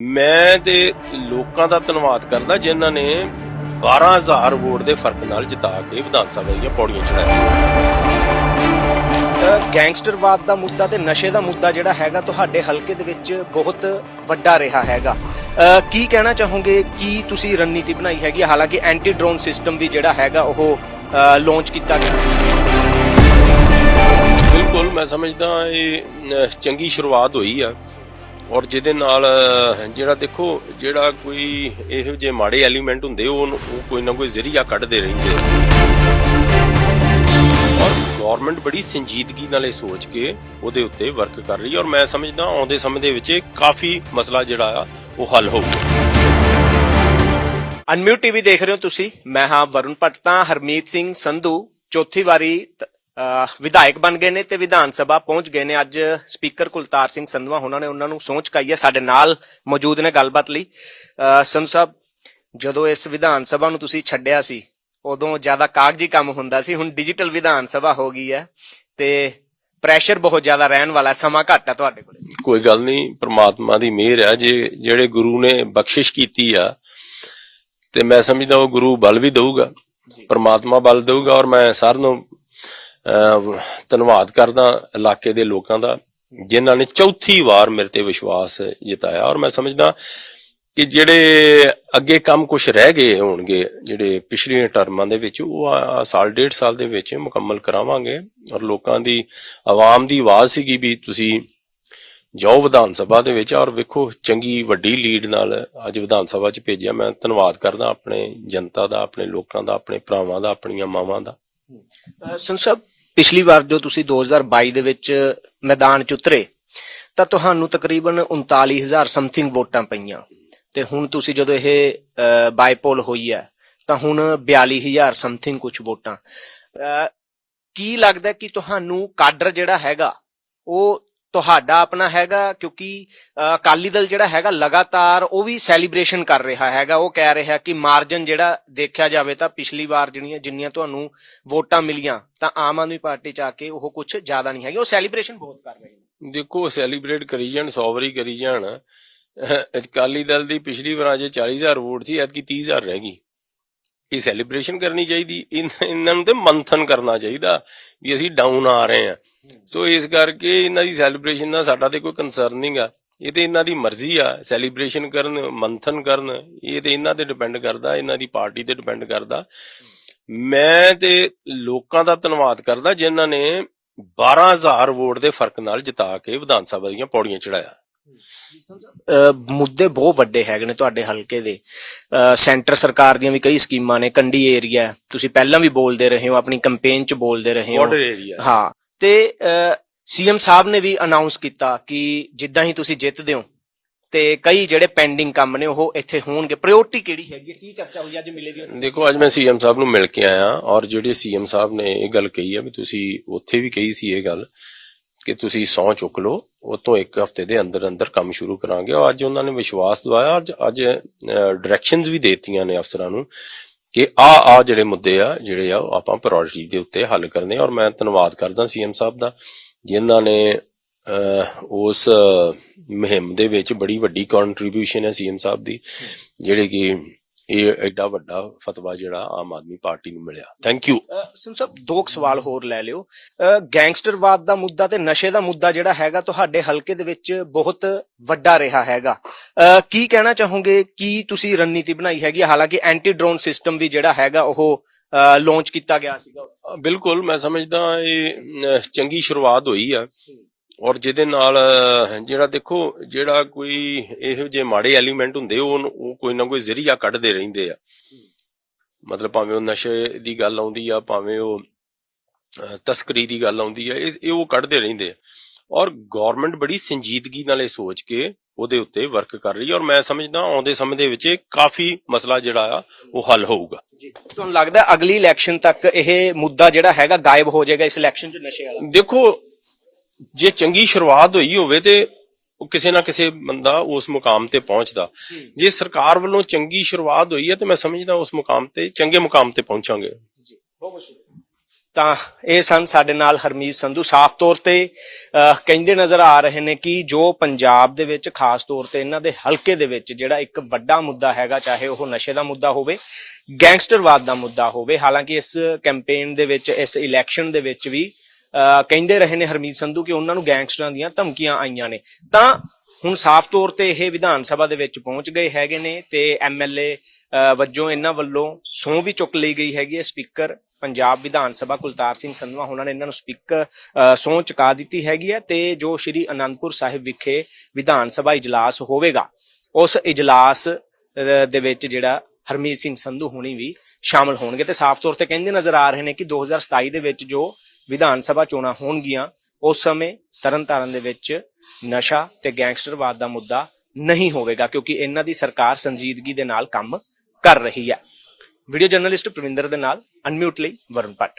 ਮੈਂ ਤੇ ਲੋਕਾਂ ਦਾ ਧੰਨਵਾਦ ਕਰਦਾ ਜਿਨ੍ਹਾਂ ਨੇ 12000 ਵੋਟ ਦੇ ਫ਼ਰਕ ਨਾਲ ਜਿਤਾ ਕੇ ਵਿਧਾਨ ਸਭਾ ਦੀਆਂ ਪੌੜੀਆਂ ਚੜਾਇਆ ਗੈਂਗਸਟਰਵਾਦ ਦਾ ਮੁੱਦਾ ਤੇ ਨਸ਼ੇ ਦਾ ਮੁੱਦਾ ਜਿਹੜਾ ਹੈਗਾ ਤੁਹਾਡੇ ਹਲਕੇ ਦੇ ਵਿੱਚ ਬਹੁਤ ਵੱਡਾ ਰਿਹਾ ਹੈਗਾ। ਕੀ ਕਹਿਣਾ ਚਾਹੋਗੇ? ਕੀ ਤੁਸੀਂ ਰਣਨੀਤੀ ਬਣਾਈ ਹੈਗੀ? ਹਾਲਾਂਕਿ ਐਂਟੀ ਡਰੋਨ ਸਿਸਟਮ ਵੀ ਜਿਹੜਾ ਹੈਗਾ ਉਹ ਲਾਂਚ ਕੀਤਾ ਗਿਆ। ਬਿਲਕੁਲ ਮੈਂ ਸਮਝਦਾ ਇਹ ਚੰਗੀ ਸ਼ੁਰੂਆਤ ਹੋਈ ਆ। ਔਰ ਜਿਹਦੇ ਨਾਲ ਜਿਹੜਾ ਦੇਖੋ, ਜਿਹੜਾ ਕੋਈ ਇਹੋ ਜਿਹੇ ਮਾੜੇ ਐਲੀਮੈਂਟ ਹੁੰਦੇ, ਉਹ ਕੋਈ ਨਾ ਕੋਈ ਜ਼ਰੀਆ ਕੱਢਦੇ ਰਹਿੰਦੇ ਔਰ ਗਵਰਨਮੈਂਟ ਬੜੀ ਸੰਜੀਦਗੀ ਨਾਲ ਇਹ ਸੋਚ ਕੇ ਉਹਦੇ ਉੱਤੇ ਵਰਕ ਕਰ ਰਹੀ ਹੈ। ਔਰ ਮੈਂ ਸਮਝਦਾ ਆਉਂਦੇ ਸਮੇਂ ਦੇ ਵਿੱਚ ਕਾਫੀ ਮਸਲਾ ਜਿਹੜਾ ਆ, ਉਹ ਹੱਲ ਹੋਊਗਾ। ਅਨਮਿਊਟ ਟੀਵੀ ਦੇਖ ਰਹੇ ਹੋ ਤੁਸੀਂ? ਮੈਂ ਹਾਂ ਵਰੁਣ ਭੱਟ ਤਾਂ ਹਰਮੀਤ ਸਿੰਘ ਸੰਧੂ, ਚੌਥੀ ਵਾਰੀ ਵਿਧਾਇਕ ਬਣ ਗਏ ਨੇ ਤੇ ਵਿਧਾਨ ਸਭਾ ਪਹੁੰਚ ਗਏ ਨੇ। ਅੱਜ ਸਪੀਕਰ ਕੁਲਤਾਰ ਸਿੰਘ ਸੰਧਵਾ ਉਹਨਾਂ ਨੇ ਉਹਨਾਂ ਨੂੰ ਸੋਚ ਕਾਈ ਹੈ ਸਾਡੇ ਨਾਲ ਮੌਜੂਦ ਨੇ ਗੱਲਬਾਤ ਲਈ। ਸੰਧੂ ਸਾਹਿਬ ਜਦੋਂ ਇਸ ਵਿਧਾਨ ਸਭਾ ਨੂੰ ਤੁਸੀਂ ਛੱਡਿਆ ਸੀ ਉਦੋਂ ਜ਼ਿਆਦਾ ਕਾਗਜ਼ੀ ਕੰਮ ਹੁੰਦਾ ਸੀ ਹੁਣ ਡਿਜੀਟਲ ਵਿਧਾਨ ਸਭਾ ਹੋ ਗਈ ਹੈ ਤੇ ਪ੍ਰੈਸ਼ਰ ਬਹੁਤ ਜ਼ਿਆਦਾ ਰਹਿਣ ਵਾਲਾ ਹੈ ਸਮਾਂ ਘੱਟ ਹੈ ਤੁਹਾਡੇ ਕੋਲ। ਕੋਈ ਗੱਲ ਨਹੀਂ ਪ੍ਰਮਾਤਮਾ ਦੀ ਮਿਹਰ ਹੈ ਜੇ ਜਿਹੜੇ ਗੁਰੂ ਨੇ ਬਖਸ਼ਿਸ਼ ਕੀਤੀ ਆ ਤੇ ਮੈਂ ਸਮਝਦਾ ਉਹ ਗੁਰੂ ਬਲ ਵੀ ਦਊਗਾ ਪ੍ਰਮਾਤਮਾ ਬਲ ਦਊਗਾ ਔਰ ਮੈਂ ਸਾਰਿਆਂ ਨੂੰ ਧੰਨਵਾਦ ਕਰਦਾ ਇਲਾਕੇ ਦੇ ਲੋਕਾਂ ਦਾ, ਜਿਨ੍ਹਾਂ ਨੇ ਚੌਥੀ ਵਾਰ ਮੇਰੇ ਤੇ ਵਿਸ਼ਵਾਸ ਜਤਾਇਆ। ਔਰ ਮੈਂ ਸਮਝਦਾ ਕਿ ਜਿਹੜੇ ਅੱਗੇ ਕੰਮ ਕੁਝ ਰਹਿ ਗਏ ਹੋਣਗੇ, ਜਿਹੜੇ ਪਿਛਲੀਆਂ ਟਰਮਾਂ ਦੇ ਵਿੱਚ, ਉਹ ਸਾਲ, ਡੇਢ ਸਾਲ ਦੇ ਵਿੱਚ ਮੁਕੰਮਲ ਕਰਾਵਾਂਗੇ। ਔਰ ਲੋਕਾਂ ਦੀ ਆਵਾਮ ਦੀ ਆਵਾਜ਼ ਸੀਗੀ ਵੀ ਤੁਸੀਂ ਜਾਓ ਵਿਧਾਨ ਸਭਾ ਦੇ ਵਿੱਚ। ਔਰ ਵੇਖੋ, ਚੰਗੀ, ਵੱਡੀ ਲੀਡ ਨਾਲ ਅੱਜ ਵਿਧਾਨ ਸਭਾ 'ਚ ਭੇਜਿਆ। ਮੈਂ ਧੰਨਵਾਦ ਕਰਦਾ ਆਪਣੇ ਜਨਤਾ ਦਾ, ਆਪਣੇ ਲੋਕਾਂ ਦਾ, ਆਪਣੇ ਭਰਾਵਾਂ ਦਾ, ਆਪਣੀਆਂ ਮਾਵਾਂ ਦਾ। ਅਹ ਪਿਛਲੀ ਵਾਰ ਜੋ ਤੁਸੀਂ 2022 ਦੇ ਵਿੱਚ ਮੈਦਾਨ 'ਚ ਉਤਰੇ ਤਾਂ ਤੁਹਾਨੂੰ ਤਕਰੀਬਨ 39000 ਸਮਥਿੰਗ ਵੋਟਾਂ ਪਈਆਂ। ਤੇ ਹੁਣ ਤੁਸੀਂ ਜਦੋਂ ਇਹ ਬਾਈਪੋਲ ਹੋਈ ਹੈ ਤਾਂ ਹੁਣ 42000 ਸਮਥਿੰਗ ਕੁਝ ਵੋਟਾਂ। ਅਹ, ਕੀ ਲੱਗਦਾ ਕਿ ਤੁਹਾਨੂੰ ਕਾਡਰ ਜਿਹੜਾ ਹੈਗਾ ਉਹ ਤੁਹਾਡਾ ਆਪਣਾ ਹੈਗਾ, ਕਿਉਂਕਿ ਅਕਾਲੀ ਦਲ ਜਿਹੜਾ ਹੈਗਾ ਲਗਾਤਾਰ ਉਹ ਵੀ ਸੈਲੀਬ੍ਰੇਸ਼ਨ ਕਰ ਰਿਹਾ ਹੈਗਾ। ਉਹ ਕਹਿ ਰਿਹਾ ਕਿ ਮਾਰਜਨ ਜਿਹੜਾ ਦੇਖਿਆ ਜਾਵੇ ਤਾਂ ਪਿਛਲੀ ਵਾਰ ਜਿਹੜੀਆਂ, ਜਿੰਨੀਆਂ ਤੁਹਾਨੂੰ ਵੋਟਾਂ ਮਿਲੀਆਂ, ਤਾਂ ਆਮ ਆਦਮੀ ਪਾਰਟੀ ਚ ਆ ਕੇ ਉਹ ਕੁਝ ਜ਼ਿਆਦਾ ਨਹੀਂ ਹੈਗੀ। ਉਹ ਸੈਲੀਬ੍ਰੇਸ਼ਨ ਬਹੁਤ ਕਰ ਰਹੇ ਨੇ। ਦੇਖੋ ਸੈਲੀਬ੍ਰੇਟ ਕਰੀ ਜਾਣ 100 ਵਾਰੀ ਕਰੀ ਜਾਣ। ਅਕਾਲੀ ਦਲ ਦੀ ਪਿਛਲੀ ਵਾਰ ਜੇ 40000 ਵੋਟ ਸੀ, ਐਤਕੀ 30000 ਰਹਿ ਗਈ। ਇਹ ਸੈਲੀਬ੍ਰੇਸ਼ਨ ਕਰਨੀ ਚਾਹੀਦੀ ਇਹਨਾਂ ਨੂੰ ਤੇ ਮੰਥਨ ਕਰਨਾ ਚਾਹੀਦਾ ਵੀ ਅਸੀਂ ਡਾਊਨ ਆ ਰਹੇ ਹਾਂ। ਸੋ ਇਸ ਕਰਕੇ ਇਹਨਾਂ ਦੀ ਸੈਲੀਬ੍ਰੇਸ਼ਨ ਦਾ ਸਾਡਾ ਤੇ ਕੋਈ ਕੰਸਰਨ ਨਹੀਂਗਾ ਇਹ ਤੇ ਇਹਨਾਂ ਦੀ ਮਰਜ਼ੀ ਆ ਸੈਲੀਬ੍ਰੇਸ਼ਨ ਕਰਨ ਮੰਥਨ ਕਰਨ ਇਹ ਤੇ ਇਹਨਾਂ ਤੇ ਡਿਪੈਂਡ ਕਰਦਾ ਇਹਨਾਂ ਦੀ ਪਾਰਟੀ ਤੇ ਡਿਪੈਂਡ ਕਰਦਾ। ਮੈਂ ਤੇ ਲੋਕਾਂ ਦਾ ਧੰਨਵਾਦ ਕਰਦਾ ਜਿਨ੍ਹਾਂ ਨੇ 12000 ਵੋਟ ਦੇ ਫ਼ਰਕ ਨਾਲ ਜਿਤਾ ਕੇ ਵਿਧਾਨ ਸਭਾ ਦੀਆਂ ਪੌੜੀਆਂ ਚੜਾਇਆ ਮੁੱਦੇ ਬਹੁਤ ਵੱਡੇ ਹੈਗੇ ਨੇ ਤੁਹਾਡੇ ਹਲਕੇ ਦੇ। ਸੈਂਟਰ ਸਰਕਾਰ ਦੀਆਂ ਵੀ ਕਈ ਸਕੀਮਾਂ ਨੇ ਕੰਡੀ ਏਰੀਆ ਤੁਸੀਂ ਪਹਿਲਾਂ ਵੀ ਬੋਲਦੇ ਰਹੇ ਹੋ ਆਪਣੀ ਕੈਂਪੇਨ 'ਚ ਬੋਲਦੇ ਰਹੇ ਹੋ। ਹਾਂ ਤੇ ਸੀਐਮ ਸਾਹਿਬ ਨੇ ਵੀ ਅਨਾਉਂਸ ਕੀਤਾ ਕਿ ਜਿੱਦਾਂ ਹੀ ਤੁਸੀਂ ਜਿੱਤਦੇ ਹੋ ਤੇ ਕਈ ਜਿਹੜੇ ਪੈਂਡਿੰਗ ਕੰਮ ਨੇ ਉਹ ਇੱਥੇ ਹੋਣਗੇ। ਪ੍ਰਾਇੋਰਟੀ ਕਿਹੜੀ ਹੈਗੀ ਕੀ ਚਰਚਾ ਹੋਈ ਅੱਜ ਮਿਲੇਗੀ ਦੇਖੋ, ਅੱਜ ਮੈਂ ਸੀਐਮ ਸਾਹਿਬ ਨੂੰ ਮਿਲ ਕੇ ਆਇਆ ਔਰ ਜਿਹੜੇ ਸੀਐਮ ਸਾਹਿਬ ਨੇ ਇਹ ਗੱਲ ਕਹੀ ਹੈ ਵੀ ਤੁਸੀਂ ਉੱਥੇ ਵੀ ਕਹੀ ਸੀ ਇਹ ਗੱਲ ਕਿ ਤੁਸੀਂ ਸੌ ਚੁੱਕ ਲਓ ਉਹ ਤੋਂ ਇੱਕ ਹਫ਼ਤੇ ਦੇ ਅੰਦਰ ਅੰਦਰ ਕੰਮ ਸ਼ੁਰੂ ਕਰਾਂਗੇ। ਔਰ ਅੱਜ ਉਹਨਾਂ ਨੇ ਵਿਸ਼ਵਾਸ ਦਿਵਾਇਆ ਅੱਜ ਅੱਜ ਡਾਇਰੈਕਸ਼ਨਸ ਵੀ ਦੇਤੀਆਂ ਨੇ ਅਫਸਰਾਂ ਨੂੰ ਕਿ ਆ ਆ ਜਿਹੜੇ ਮੁੱਦੇ ਆ ਜਿਹੜੇ ਆ ਉਹ ਆਪਾਂ ਪ੍ਰਾਇੋਰਟੀ ਦੇ ਉੱਤੇ ਹੱਲ ਕਰਨੇ ਔਰ ਮੈਂ ਧੰਨਵਾਦ ਕਰਦਾ ਸੀਐਮ ਸਾਹਿਬ ਦਾ ਜਿਨ੍ਹਾਂ ਨੇ ਅਹ, ਉਸ ਮੁਹਿੰਮ ਦੇ ਵਿੱਚ ਬੜੀ ਵੱਡੀ ਕੰਟਰੀਬਿਊਸ਼ਨ ਹੈ ਸੀਐਮ ਸਾਹਿਬ ਦੀ ਜਿਹੜੇ ਕਿ ਇਹ ਐਡਾ ਵੱਡਾ ਫਤਵਾ ਜਿਹੜਾ ਆਮ ਆਦਮੀ ਪਾਰਟੀ ਨੂੰ ਮਿਲਿਆ। ਥੈਂਕ ਯੂ ਸੁਣ ਸਾਹਿਬ ਦੋ ਸਵਾਲ ਹੋਰ ਲੈ ਲਿਓ। ਗੈਂਗਸਟਰਵਾਦ ਦਾ ਮੁੱਦਾ ਤੇ ਨਸ਼ੇ ਦਾ ਮੁੱਦਾ ਜਿਹੜਾ ਹੈਗਾ ਤੁਹਾਡੇ ਹਲਕੇ ਦੇ ਵਿੱਚ ਬਹੁਤ ਵੱਡਾ ਰਿਹਾ ਹੈਗਾ। ਕੀ ਕਹਿਣਾ ਚਾਹੋਗੇ? ਕੀ ਤੁਸੀਂ ਰਣਨੀਤੀ ਬਣਾਈ ਹੈਗੀ? ਹਾਲਾਂਕਿ ਐਂਟੀ ਡਰੋਨ ਸਿਸਟਮ ਵੀ ਜਿਹੜਾ ਹੈਗਾ ਉਹ ਲਾਂਚ ਕੀਤਾ ਗਿਆ ਸੀਗਾ। ਬਿਲਕੁਲ ਮੈਂ ਸਮਝਦਾ ਇਹ ਚੰਗੀ ਸ਼ੁਰੂਆਤ ਹੋਈ ਆ। ਔਰ ਜਿਹਦੇ ਨਾਲ ਜਿਹੜਾ ਦੇਖੋ ਜਿਹੜਾ ਕੋਈ ਇਹੋ ਜਿਹੇ ਮਾੜੇ ਐਲੀਮੈਂਟ ਹੁੰਦੇ ਉਹ ਉਹ ਕੋਈ ਨਾ ਕੋਈ ਜ਼ਰੀਆ ਕੱਢਦੇ ਰਹਿੰਦੇ ਆ। ਮਤਲਬ ਭਾਵੇਂ ਉਹ ਨਸ਼ੇ ਦੀ ਗੱਲ ਆਉਂਦੀ ਆ ਭਾਵੇਂ ਉਹ ਤਸਕਰੀ ਦੀ ਗੱਲ ਆਉਂਦੀ ਆ ਇਹ ਉਹ ਕੱਢਦੇ ਰਹਿੰਦੇ ਆ। ਔਰ ਗਵਰਨਮੈਂਟ ਬੜੀ ਸੰਜੀਦਗੀ ਨਾਲ ਇਹ ਸੋਚ ਕੇ ਉਹਦੇ ਉੱਤੇ ਵਰਕ ਕਰ ਰਹੀ ਹੈ ਔਰ ਮੈਂ ਸਮਝਦਾ ਆਉਂਦੇ ਸਮੇਂ ਦੇ ਵਿੱਚ ਇਹ ਕਾਫੀ ਮਸਲਾ ਜਿਹੜਾ ਆ ਉਹ ਹੱਲ ਹੋਊਗਾ। ਜੀ ਤੁਹਾਨੂੰ ਲੱਗਦਾ ਅਗਲੀ ਇਲੈਕਸ਼ਨ ਤੱਕ ਇਹ ਮੁੱਦਾ ਜਿਹੜਾ ਹੈਗਾ ਗਾਇਬ ਹੋ ਜਾਏਗਾ ਇਸ ਇਲੈਕਸ਼ਨ 'ਚ ਨਸ਼ੇ ਵਾਲਾ? ਦੇਖੋ ਜੇ ਚੰਗੀ ਸ਼ੁਰੂਆਤ ਹੋਈ ਹੋਵੇ ਤੇ ਉਹ ਕਿਸੇ ਨਾ ਕਿਸੇ ਬੰਦਾ ਉਸ ਮੁਕਾਮ ਤੇ ਪਹੁੰਚਦਾ। ਜੇ। ਸਰਕਾਰ ਵੱਲੋਂ ਚੰਗੀ ਸ਼ੁਰੂਆਤ ਹੋਈ ਹੈ ਤੇ ਮੈਂ ਸਮਝਦਾ ਉਸ ਮੁਕਾਮ ਤੇ ਚੰਗੇ ਮੁਕਾਮ ਤੇ ਪਹੁੰਚਾਂਗੇ। ਜੀ। ਬਹੁਤ ਬਹੁਤ ਸ਼ੁਕਰੀਆ। ਤਾਂ ਇਹ ਸਨ ਸਾਡੇ ਨਾਲ ਹਰਮੀਤ ਸੰਧੂ। ਸਾਫ਼ ਤੌਰ ਤੇ ਕਹਿੰਦੇ ਨਜ਼ਰ ਆ ਰਹੇ ਨੇ ਕਿ ਜੋ ਪੰਜਾਬ ਦੇ ਵਿੱਚ ਖਾਸ ਤੌਰ ਤੇ ਇਹਨਾਂ ਦੇ ਹਲਕੇ ਦੇ ਵਿੱਚ ਜਿਹੜਾ ਇੱਕ ਵੱਡਾ ਮੁੱਦਾ ਹੈਗਾ ਚਾਹੇ ਉਹ ਨਸ਼ੇ ਦਾ ਮੁੱਦਾ ਹੋਵੇ ਗੈਂਗਸਟਰਵਾਦ ਦਾ ਮੁੱਦਾ ਹੋਵੇ ਹਾਲਾਂਕਿ ਇਸ ਕੈਂਪੇਨ ਦੇ ਵਿੱਚ ਇਸ ਇਲੈਕਸ਼ਨ ਦੇ ਵਿੱਚ ਵੀ ਕਹਿੰਦੇ ਰਹੇ ਨੇ ਹਰਮੀਤ ਸੰਧੂ ਕਿ ਉਹਨਾਂ ਨੂੰ ਗੈਂਗਸਟਰਾਂ ਦੀਆਂ ਧਮਕੀਆਂ ਆਈਆਂ ਨੇ। ਤਾਂ ਹੁਣ ਸਾਫ਼ ਤੌਰ ਤੇ ਇਹ ਵਿਧਾਨ ਸਭਾ ਦੇ ਵਿੱਚ ਪਹੁੰਚ ਗਏ ਹੈਗੇ ਨੇ ਤੇ ਐਮਐਲਏ ਵਜੋਂ ਇਹਨਾਂ ਵੱਲੋਂ ਸਹੁੰ ਵੀ ਚੁੱਕ ਲਈ ਗਈ ਹੈਗੀ ਹੈ। ਸਪੀਕਰ ਪੰਜਾਬ ਵਿਧਾਨ ਸਭਾ ਕੁਲਤਾਰ ਸਿੰਘ ਸੰਧਵਾ ਉਹਨਾਂ ਨੇ ਇਹਨਾਂ ਨੂੰ ਸਪੀਕਰ ਅ, ਸਹੁੰ ਚੁਕਾ ਦਿੱਤੀ ਹੈਗੀ ਹੈ ਤੇ ਜੋ ਸ਼੍ਰੀ ਅਨੰਦਪੁਰ ਸਾਹਿਬ ਵਿਖੇ ਵਿਧਾਨ ਸਭਾ ਇਜਲਾਸ ਹੋਵੇਗਾ ਉਸ ਇਜਲਾਸ ਅ, ਦੇ ਵਿੱਚ ਜਿਹੜਾ ਹਰਮੀਤ ਸਿੰਘ ਸੰਧੂ ਹੁਣੀ ਵੀ ਸ਼ਾਮਲ ਹੋਣਗੇ। ਤੇ ਸਾਫ਼ ਤੌਰ ਤੇ ਕਹਿੰਦੇ ਨਜ਼ਰ ਆ ਰਹੇ ਨੇ ਕਿ 2027 ਦੇ ਵਿੱਚ ਜੋ ਵਿਧਾਨ ਸਭਾ ਚੋਣਾਂ ਹੋਣਗੀਆਂ, ਉਸ ਸਮੇਂ ਤਰਨਤਾਰਨ ਦੇ ਵਿੱਚ ਨਸ਼ਾ ਤੇ ਗੈਂਗਸਟਰਵਾਦ ਦਾ ਮੁੱਦਾ ਨਹੀਂ ਹੋਵੇਗਾ, ਕਿਉਂਕਿ ਇਹਨਾਂ ਦੀ ਸਰਕਾਰ ਸੰਜੀਦਗੀ ਦੇ ਨਾਲ ਕੰਮ ਕਰ ਰਹੀ ਹੈ। ਵੀਡੀਓ ਜਰਨਲਿਸਟ ਪ੍ਰਵਿੰਦਰ ਦੇ ਨਾਲ ਅਨਮਿਊਟ ਲਈ ਵਰੁਣ ਭੱਟ।